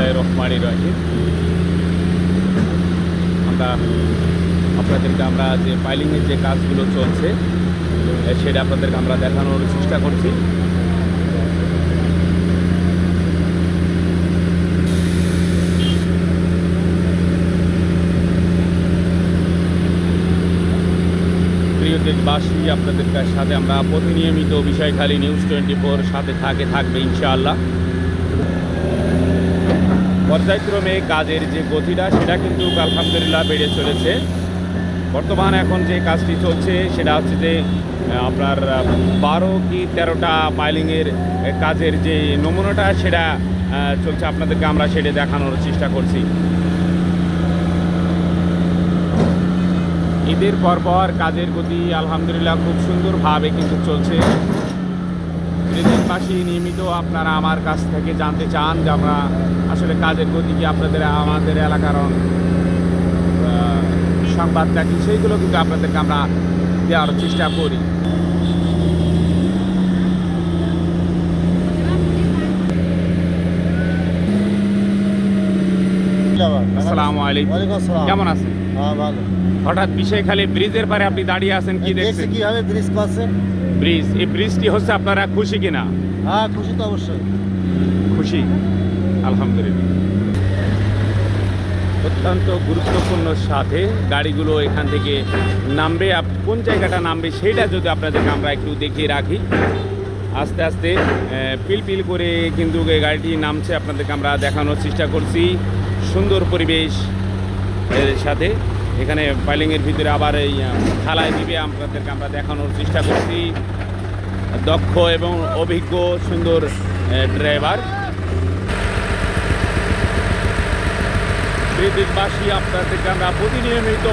বিসমিল্লাহ রহমানি রহিম আমরা আপনাদেরকে আমরা যে পাইলিংয়ের যে কাজগুলো চলছে সেটা আপনাদেরকে আমরা দেখানোর চেষ্টা করছি দেশবাসী আপনাদের সাথে আমরা প্রতিনিয়মিত বিষয়খালী নিউজ টোয়েন্টি ফোর সাথে থাকে থাকবে ইনশাআল্লাহ পর্যায়ক্রমে কাজের যে গতিটা, সেটা কিন্তু আলহামদুলিল্লাহ বেড়ে চলেছে। বর্তমান এখন যে কাজটি চলছে, সেটা হচ্ছে যে আপনার বারো কি তেরোটা পাইলিংয়ের কাজের যে নমুনাটা, সেটা চলছে। আপনাদেরকে আমরা সেটা দেখানোর চেষ্টা করছি। ঈদের পরপর কাজের গতি আলহামদুলিল্লাহ খুব সুন্দরভাবে কিন্তু চলছে। পাশে নিয়মিত আপনারা আমার কাছ থেকে জানতে চান যে আমরা আসলে কাজের গতি কি আপনাদের আমাদের এলাকার সংবাদটা কি? সেইগুলো কিন্তু আপনাদেরকে আমরা দেওয়ার চেষ্টা করি। আসসালামু আলাইকুম। কেমন আছেন? হ্যাঁ ভালো। হঠাৎ বিষয় খালি ব্রিজের পারে আপনি দাঁড়িয়ে আছেন কি দেখছি দেখছেন? কীভাবে ব্রিজ করছে ব্রিজ এই ব্রিজটি হচ্ছে আপনারা খুশি কিনা? হ্যাঁ খুশি তো অবশ্যই। খুশি? আলহামদুলিল্লাহ। অত্যন্ত গুরুত্বপূর্ণ সাথে গাড়িগুলো এখান থেকে নামবে। কোন জায়গাটা নামবে সেটা যদি আপনাদেরকে আমরা একটু দেখিয়ে রাখি। আস্তে আস্তে আহ, পিল পিল করে কিন্তু এই গাড়িটি নামছে। আপনাদেরকে আমরা দেখানোর চেষ্টা করছি। সুন্দর পরিবেশ। এর সাথে। এখানে পাইলিংয়ের ভিতরে আবার এই থালায় দিবে আপনাদেরকে আমরা দেখানোর চেষ্টা করছি। দক্ষ এবং অভিজ্ঞ, সুন্দর ড্রাইভার দেশবাসী আপনাদেরকে আমরা প্রতিনিয়মিত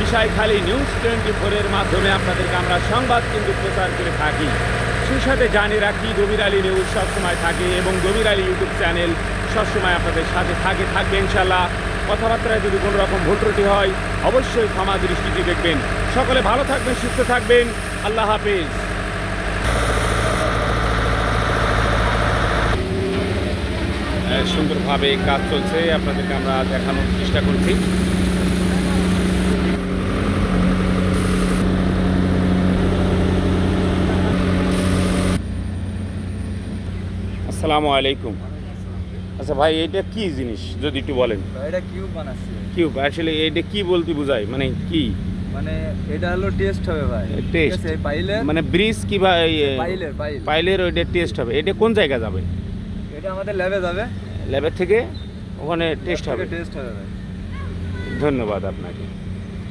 বিষয়খালী নিউজ টোয়েন্টি ফোরের মাধ্যমে আপনাদেরকে আমরা সংবাদ কিন্তু প্রচার করে থাকি। সেই সাথে জানিয়ে রাখি দবির আলী নিউজ সবসময় থাকে এবং দবির আলী ইউটিউব চ্যানেল সবসময় আপনাদের সাথে থাকে, থাকবে ইনশাল্লাহ কথাবার্তায় যদি কোনো রকম ভুল ত্রুটি হয়, অবশ্যই ক্ষমা দৃষ্টিতে দেখবেন। সকলে ভালো থাকবেন, সুস্থ থাকবেন। আল্লাহ হাফেজ। সুন্দরভাবে কাজ চলছে। আপনাদেরকে আমরা দেখানোর চেষ্টা করছি। আসসালামু আলাইকুম। আচ্ছা ভাই এটা কি জিনিস? যদি একটু বলেন। এটা কিউব বানাচ্ছে। কিউব আসলে এটা কি বলতে বোঝায় মানে কি? মানে এটা হলো টেস্ট হবে ভাই। টেস্ট পাইলে পাইলের মানে ব্রিজ কি ভাই পাইলের পাইল। পাইলের ওইটা টেস্ট হবে। এটা কোন জায়গা যাবে? এটা আমাদের ল্যাবে যাবে। ল্যাবের থেকে ওখানে টেস্ট হবে। টেস্ট হবে ভাই। ধন্যবাদ আপনাকে।